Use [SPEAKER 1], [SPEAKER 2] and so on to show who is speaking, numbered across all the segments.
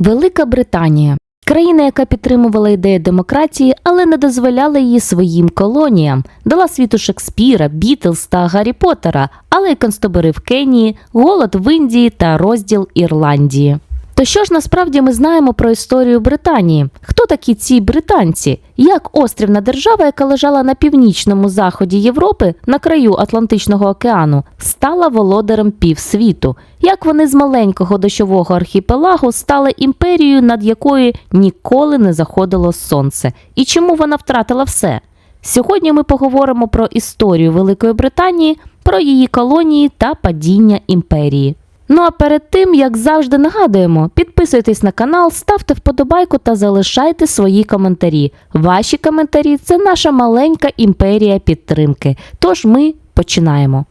[SPEAKER 1] Велика Британія. Країна, яка підтримувала ідею демократії, але не дозволяла її своїм колоніям, дала світу Шекспіра, Бітлз та Гаррі Поттера, але й концтабори в Кенії, голод в Індії та розділ Ірландії. То що ж насправді ми знаємо про історію Британії? Хто такі ці британці? Як острівна держава, яка лежала на північному заході Європи, на краю Атлантичного океану, стала володарем півсвіту? Як вони з маленького дощового архіпелагу стали імперією, над якою ніколи не заходило сонце? І чому вона втратила все? Сьогодні ми поговоримо про історію Великої Британії, про її колонії та падіння імперії. Ну а перед тим, як завжди нагадуємо, підписуйтесь на канал, ставте вподобайку та залишайте свої коментарі. Ваші коментарі це наша маленька імперія підтримки. Тож ми починаємо.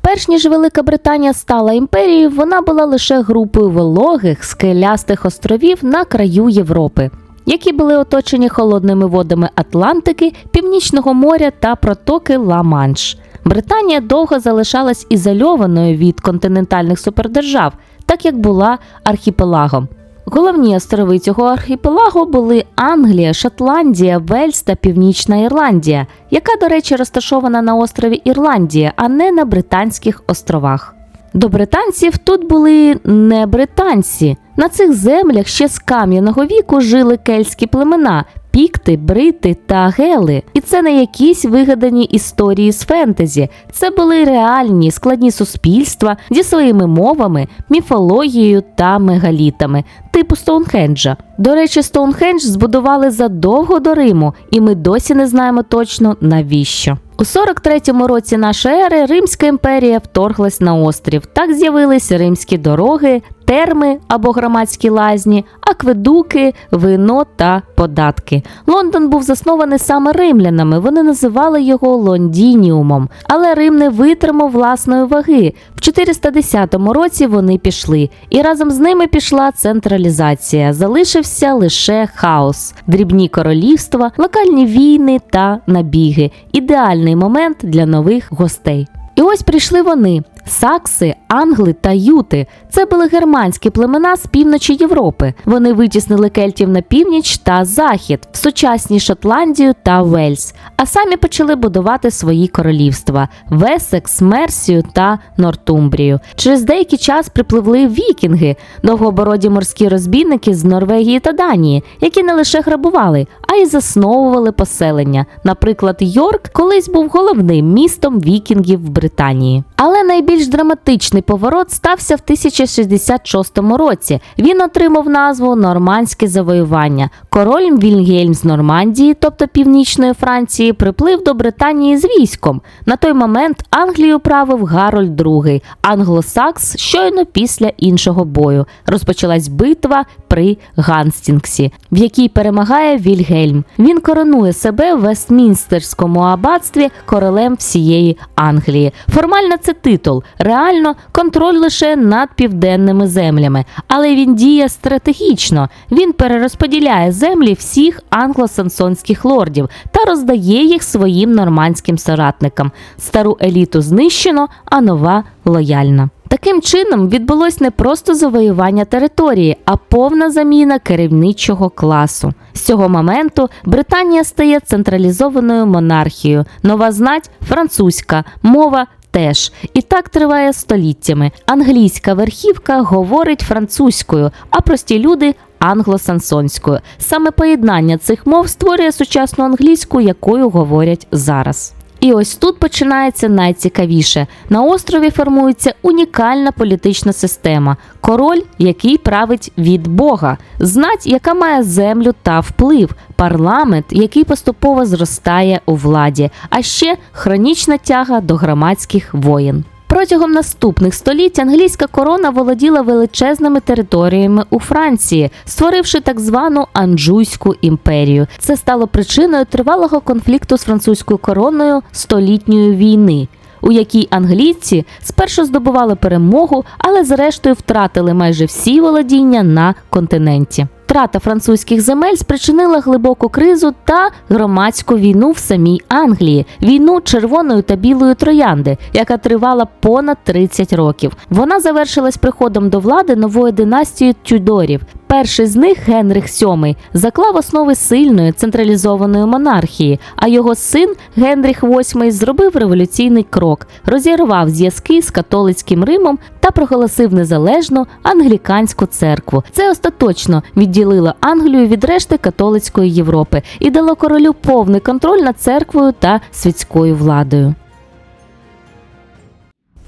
[SPEAKER 1] Перш ніж Велика Британія стала імперією, вона була лише групою вологих, скелястих островів на краю Європи, які були оточені холодними водами Атлантики, Північного моря та протоки Ла-Манш. Британія довго залишалась ізольованою від континентальних супердержав, так як була архіпелагом. Головні острови цього архіпелагу були Англія, Шотландія, Вельс та Північна Ірландія, яка, до речі, розташована на острові Ірландія, а не на Британських островах. До британців тут були не британці. На цих землях ще з кам'яного віку жили кельтські племена, пікти, брити та гели. І це не якісь вигадані історії з фентезі. Це були реальні складні суспільства зі своїми мовами, міфологією та мегалітами, типу Стоунхенджа. До речі, Стоунхендж збудували задовго до Риму, і ми досі не знаємо точно навіщо. У 43-му році нашої ери Римська імперія вторглась на острів. Так з'явились римські дороги, терми або громадські лазні, акведуки, вино та податки. Лондон був заснований саме римлянами. Вони називали його Лондініумом, але Рим не витримав власної ваги. В 410 році вони пішли, і разом з ними пішла централізація. Залишився лише хаос, дрібні королівства, локальні війни та набіги. Ідеальний момент для нових гостей. І ось прийшли вони. Сакси, англи та юти це були германські племена з півночі Європи. Вони витіснили кельтів на північ та захід, в сучасні Шотландію та Вельс, а самі почали будувати свої королівства Весекс, Мерсію та Нортумбрію. Через деякий час припливли вікінги, довгобороді морські розбійники з Норвегії та Данії, які не лише грабували, а й засновували поселення. Наприклад, Йорк колись був головним містом вікінгів в Британії. Але найбільш драматичний поворот стався в 1066 році. Він отримав назву Нормандське завоювання. Король Вільгельм з Нормандії, тобто північної Франції, приплив до Британії з військом. На той момент Англію правив Гарольд II, англосакс щойно після іншого бою. Розпочалась битва при Ганстінгсі, в якій перемагає Вільгельм. Він коронує себе в Вестмінстерському аббатстві королем всієї Англії. Формально це титул, реально контроль лише над південними землями, але він діє стратегічно. Він перерозподіляє землі всіх англосаксонських лордів та роздає їх своїм нормандським соратникам. Стару еліту знищено, а нова лояльна. Таким чином відбулось не просто завоювання території, а повна заміна керівничого класу. З цього моменту Британія стає централізованою монархією. Нова знать французька, мова теж. І так триває століттями. Англійська верхівка говорить французькою, а прості люди. Англосансонською саме поєднання цих мов створює сучасну англійську, якою говорять зараз. І ось тут починається найцікавіше. На острові формується унікальна політична система, король, який править від Бога, знать, яка має землю та вплив, парламент, який поступово зростає у владі, а ще хронічна тяга до громадських воєн. Протягом наступних століть англійська корона володіла величезними територіями у Франції, створивши так звану Анджуйську імперію. Це стало причиною тривалого конфлікту з французькою короною столітньої війни. У якій англійці спершу здобували перемогу, але зрештою втратили майже всі володіння на континенті. Втрата французьких земель спричинила глибоку кризу та громадську війну в самій Англії, війну червоної та білої троянди, яка тривала понад 30 років. Вона завершилась приходом до влади нової династії Тюдорів. Перший з них, Генрих VII, заклав основи сильної централізованої монархії, а його син Генріх VIII зробив революційний крок, розірвав зв'язки з католицьким Римом та проголосив незалежну англіканську церкву. Це остаточно відділило Англію від решти католицької Європи і дало королю повний контроль над церквою та світською владою.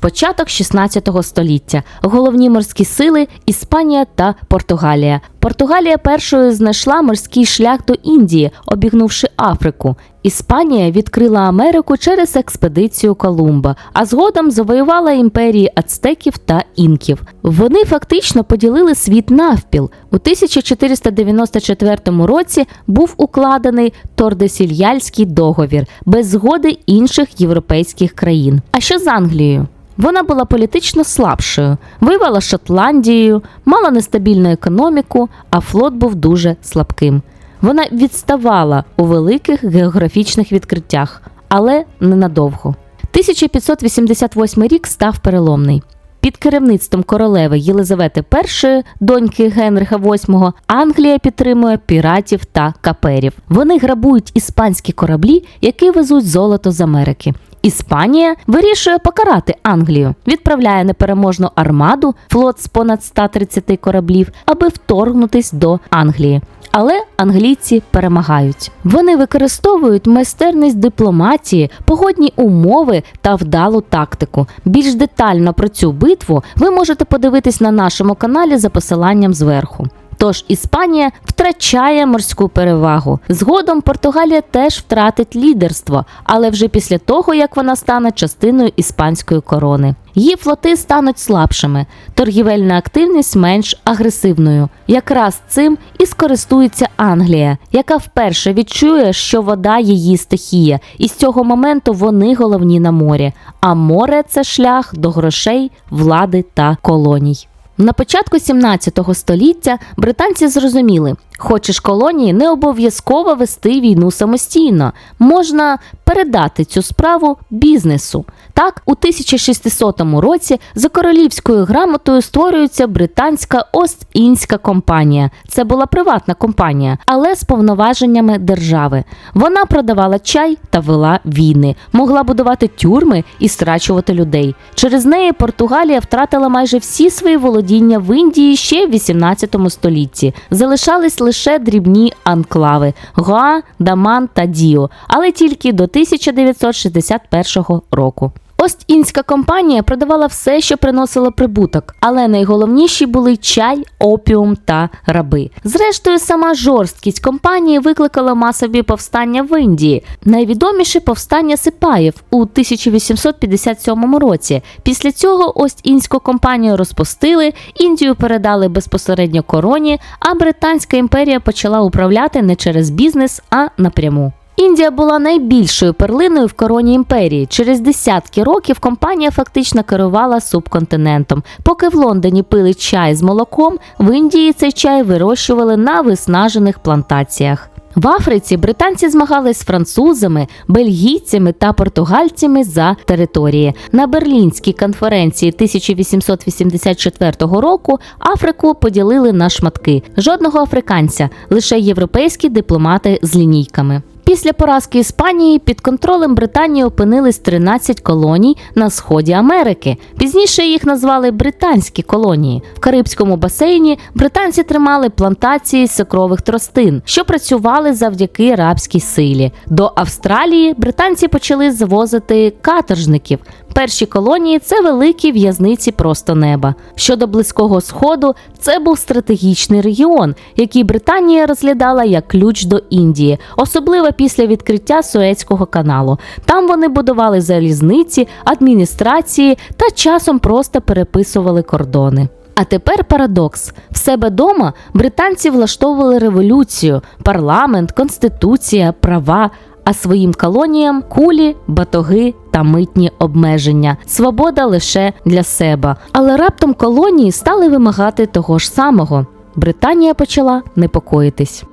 [SPEAKER 1] Початок 16 століття. Головні морські сили Іспанія та Португалія. Португалія першою знайшла морський шлях до Індії, обігнувши Африку. Іспанія відкрила Америку через експедицію Колумба, а згодом завоювала імперії ацтеків та інків. Вони фактично поділили світ навпіл. У 1494 році був укладений Тордесільяльський договір без згоди інших європейських країн. А що з Англією? Вона була політично слабшою, воювала Шотландією, мала нестабільну економіку, а флот був дуже слабким. Вона відставала у великих географічних відкриттях, але ненадовго. 1588 рік став переломний. Під керівництвом королеви Єлизавети І, доньки Генриха VIII, Англія підтримує піратів та каперів. Вони грабують іспанські кораблі, які везуть золото з Америки. Іспанія вирішує покарати Англію, відправляє непереможну армаду, флот з понад 130 кораблів, аби вторгнутись до Англії. Але англійці перемагають. Вони використовують майстерність дипломатії, погодні умови та вдалу тактику. Більш детально про цю битву ви можете подивитись на нашому каналі за посиланням зверху. Тож Іспанія втрачає морську перевагу. Згодом Португалія теж втратить лідерство, але вже після того, як вона стане частиною іспанської корони. Її флоти стануть слабшими, торгівельна активність менш агресивною. Якраз цим і скористується Англія, яка вперше відчує, що вода її стихія, і з цього моменту вони головні на морі. А море це шлях до грошей, влади та колоній. На початку 17 століття британці зрозуміли, хочеш колонії, не обов'язково вести війну самостійно, можна передати цю справу бізнесу. Так, у 1600 році за королівською грамотою створюється британська Ост-Індська компанія. Це була приватна компанія, але з повноваженнями держави. Вона продавала чай та вела війни, могла будувати тюрми і страчувати людей. Через неї Португалія втратила майже всі свої володіння в Індії ще в 18 столітті. Залишались лише дрібні анклави Гоа, Даман та Діо, але тільки до 1961 року. Ост-Індська компанія продавала все, що приносило прибуток, але найголовніші були чай, опіум та раби. Зрештою, сама жорсткість компанії викликала масові повстання в Індії. Найвідоміше повстання Сипаєв у 1857 році. Після цього Ост-Індську компанію розпустили, Індію передали безпосередньо короні, а Британська імперія почала управляти не через бізнес, а напряму. Індія була найбільшою перлиною в короні імперії. Через десятки років компанія фактично керувала субконтинентом. Поки в Лондоні пили чай з молоком, в Індії цей чай вирощували на виснажених плантаціях. В Африці британці змагались з французами, бельгійцями та португальцями за території. На Берлінській конференції 1884 року Африку поділили на шматки. Жодного африканця, лише європейські дипломати з лінійками. Після поразки Іспанії під контролем Британії опинились 13 колоній на сході Америки. Пізніше їх назвали британські колонії. В Карибському басейні британці тримали плантації сокрових тростин, що працювали завдяки рабській силі. До Австралії британці почали завозити каторжників. Перші колонії це великі в'язниці просто неба. Щодо близького сходу, це був стратегічний регіон, який Британія розглядала як ключ до Індії, особливо після відкриття Суецького каналу. Там вони будували залізниці, адміністрації та часом просто переписували кордони. А тепер парадокс: в себе дома британці влаштовували революцію, парламент, конституція, права. А своїм колоніям кулі, батоги та митні обмеження, свобода лише для себе. Але раптом колонії стали вимагати того ж самого. Британія почала непокоїтись.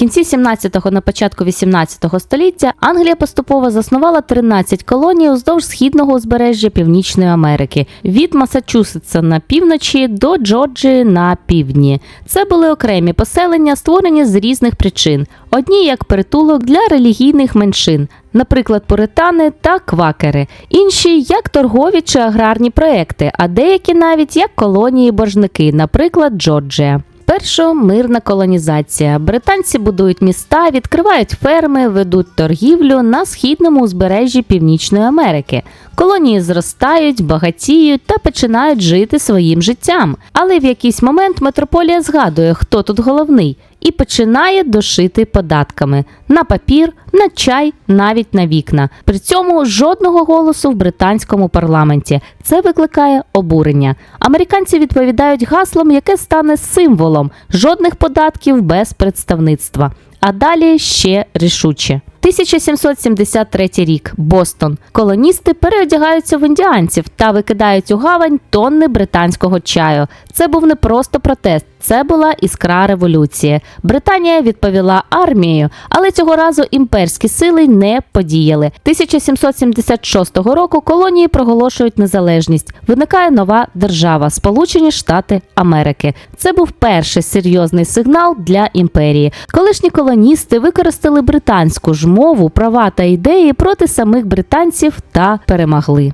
[SPEAKER 1] Кінці 17-го на початку 18-го століття Англія поступово заснувала 13 колоній уздовж східного узбережжя Північної Америки від Масачусетса на півночі до Джорджії на півдні. Це були окремі поселення, створені з різних причин. Одні як притулок для релігійних меншин, наприклад, пуритани та квакери, інші як торгові чи аграрні проекти, а деякі навіть як колонії боржники, наприклад, Джорджія. Перша мирна колонізація. Британці будують міста, відкривають ферми, ведуть торгівлю на східному узбережжі Північної Америки. Колонії зростають, багатіють та починають жити своїм життям. Але в якийсь момент метрополія згадує, хто тут головний, і починає дошити податками на папір, на чай, навіть на вікна. При цьому жодного голосу в британському парламенті. Це викликає обурення. Американці відповідають гаслом, яке стане символом жодних податків без представництва. А далі ще рішуче. 1773 рік Бостон. Колоністи переодягаються в індіанців та викидають у гавань тонни британського чаю. Це був не просто протест, це була іскра революції. Британія відповіла армією, але цього разу імперські сили не подіяли. 1776 року колонії проголошують незалежність. Виникає нова держава Сполучені Штати Америки. Це був перший серйозний сигнал для імперії. Колишні колоністи використали британську ж мову, права та ідеї проти самих британців та перемогли.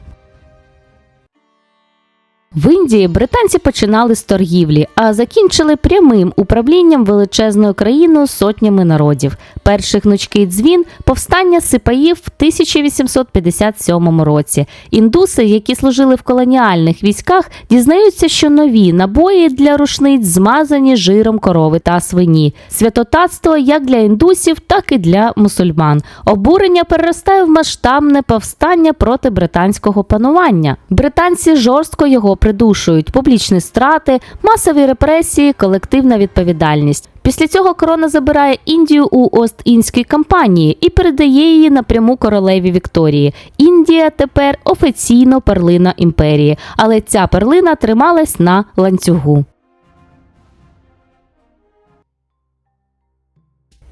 [SPEAKER 1] В Індії британці починали з торгівлі, а закінчили прямим управлінням величезною країною сотнями народів. Перший гнучкий дзвін повстання сипаїв в 1857 році. Індуси, які служили в колоніальних військах, дізнаються, що нові набої для рушниць змазані жиром корови та свині. Святотатство як для індусів, так і для мусульман. Обурення переростає в масштабне повстання проти британського панування. Британці жорстко його придушують публічні страти, масові репресії, колективна відповідальність. Після цього корона забирає Індію у Ост-Індській кампанії і передає її напряму королеві Вікторії. Індія тепер офіційно перлина імперії, але ця перлина трималась на ланцюгу.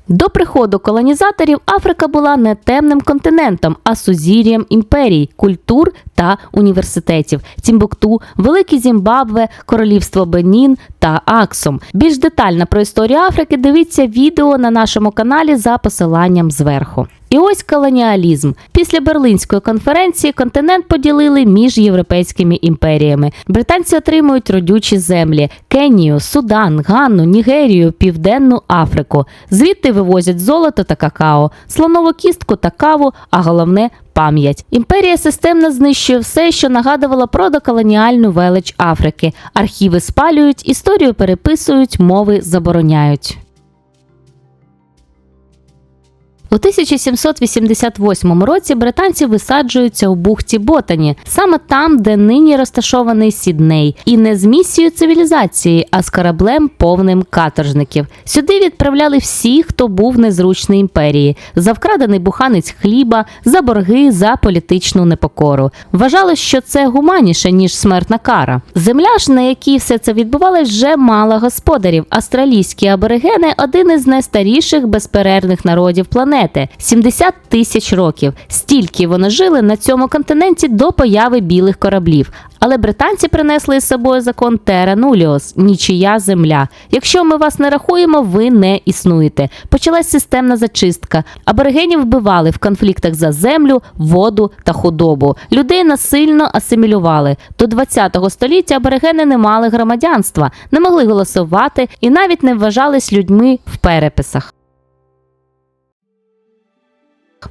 [SPEAKER 1] До приходу колонізаторів Африка була не темним континентом, а сузір'ям імперій, культур та університетів Тімбукту, Великі Зімбабве, Королівство Бенін та Аксум. Більш детально про історію Африки дивіться відео на нашому каналі за посиланням зверху. І ось колоніалізм. Після Берлинської конференції континент поділили між європейськими імперіями. Британці отримують родючі землі: Кенію, Судан, Ганну, Нігерію, Південну Африку. Звідти вивозять золото та какао, слонову кістку та каву, а головне пам'ять. Імперія системно знищує все, що нагадувало про доколоніальну велич Африки. Архіви спалюють, історію переписують, мови забороняють. У 1788 році британці висаджуються у бухті Ботані, саме там, де нині розташований Сідней, і не з місією цивілізації, а з кораблем повним каторжників. Сюди відправляли всіх, хто був незручний імперії, за вкрадений буханець хліба, за борги, за політичну непокору. Вважалось, що це гуманіше ніж смертна кара. Земля ж, на якій все це відбувалось, вже мала господарів. Австралійські аборигени один із найстаріших безперервних народів планети планети 70 тисяч років. Стільки вони жили на цьому континенті до появи білих кораблів. Але британці принесли з собою закон Терра Нуліос нічия земля. Якщо ми вас не рахуємо, ви не існуєте. Почалась системна зачистка. Аборигенів вбивали в конфліктах за землю, воду та худобу. Людей насильно асимілювали. До 20 століття аборигени не мали громадянства, не могли голосувати і навіть не вважались людьми в переписах.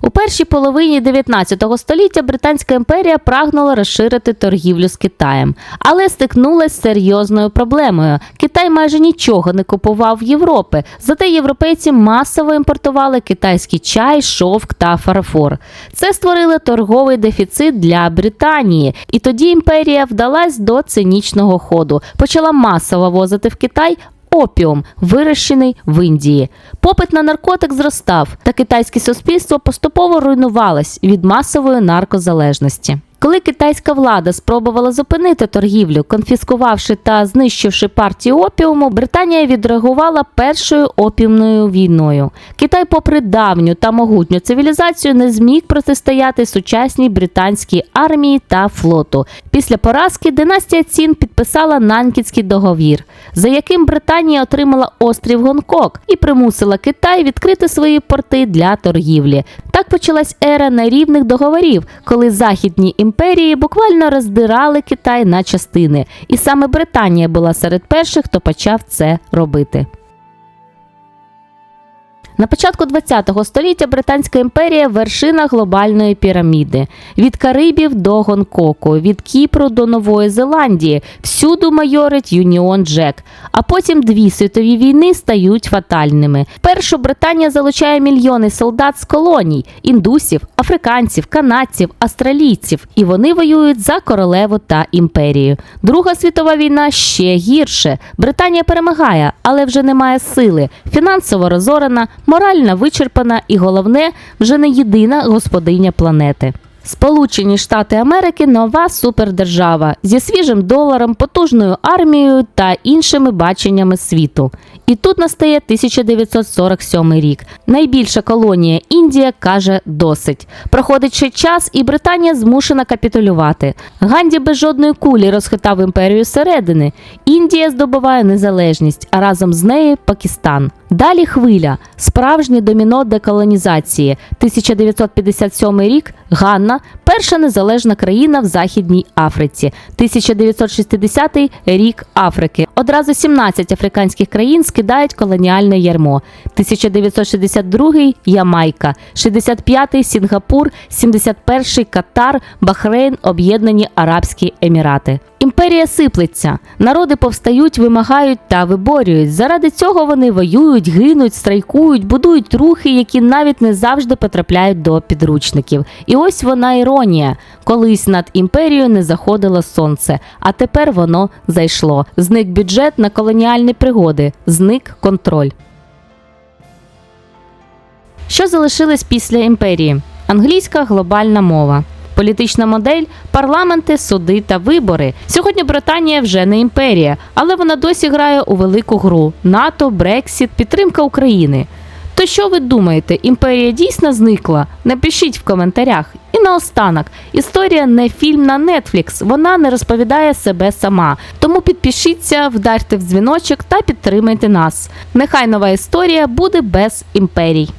[SPEAKER 1] У першій половині 19 століття Британська імперія прагнула розширити торгівлю з Китаєм, але стикнулася з серйозною проблемою. Китай майже нічого не купував в Європи, зате європейці масово імпортували китайський чай, шовк та фарфор. Це створило торговий дефіцит для Британії, і тоді імперія вдалась до цинічного ходу. Почала масово возити в Китай опіум, вирощений в Індії. Попит на наркотик зростав, та китайське суспільство поступово руйнувалось від масової наркозалежності. Коли китайська влада спробувала зупинити торгівлю, конфіскувавши та знищивши партію опіуму, Британія відреагувала першою опіумною війною. Китай, попри давню та могутню цивілізацію, не зміг протистояти сучасній британській армії та флоту. Після поразки династія Цін підписала Нанкітський договір, за яким Британія отримала острів Гонконг і примусила Китай відкрити свої порти для торгівлі. Так почалась ера нерівних договорів, коли західні імперії буквально роздирали Китай на частини, і саме Британія була серед перших, хто почав це робити. На початку ХХ століття Британська імперія вершина глобальної піраміди. Від Карибів до Гонкоку, від Кіпру до Нової Зеландії. Всюду майорить Юніон Джек. А потім дві світові війни стають фатальними. Першу Британія залучає мільйони солдат з колоній: індусів, африканців, канадців, австралійців. І вони воюють за королеву та імперію. Друга світова війна ще гірше. Британія перемагає, але вже не має сили. Фінансово розорена, морально вичерпана і головне, вже не єдина господиня планети. Сполучені Штати Америки нова супердержава зі свіжим доларом, потужною армією та іншими баченнями світу. І тут настає 1947 рік. Найбільша колонія Індія каже досить. Проходить ще час, і Британія змушена капітулювати. Ганді без жодної кулі розхитав імперію зсередини. Індія здобуває незалежність, а разом з нею Пакистан. Далі хвиля, справжнє доміно деколонізації. 1957 рік Ганна, перша незалежна країна в Західній Африці. 1960 рік Африки. Одразу 17 африканських країн скидають колоніальне ярмо. 1962 Ямайка, 65 Сінгапур, 71 Катар, Бахрейн, Об'єднані Арабські Емірати. Імперія сиплеться, народи повстають, вимагають та виборюють. Заради цього вони воюють, гинуть, страйкують, будують рухи, які навіть не завжди потрапляють до підручників. І ось вона іронія. Колись над імперією не заходило сонце, а тепер воно зайшло. Зник бюджет на колоніальні пригоди, зник контроль. Що залишилось після імперії? Англійська глобальна мова. Політична модель, парламенти, суди та вибори. Сьогодні Британія вже не імперія, але вона досі грає у велику гру: НАТО, Брексіт, підтримка України. То що ви думаєте, імперія дійсно зникла? Напишіть в коментарях. І наостанок, історія не фільм на Netflix, вона не розповідає себе сама. Тому підпишіться, вдарте в дзвіночок та підтримайте нас. Нехай нова історія буде без імперій.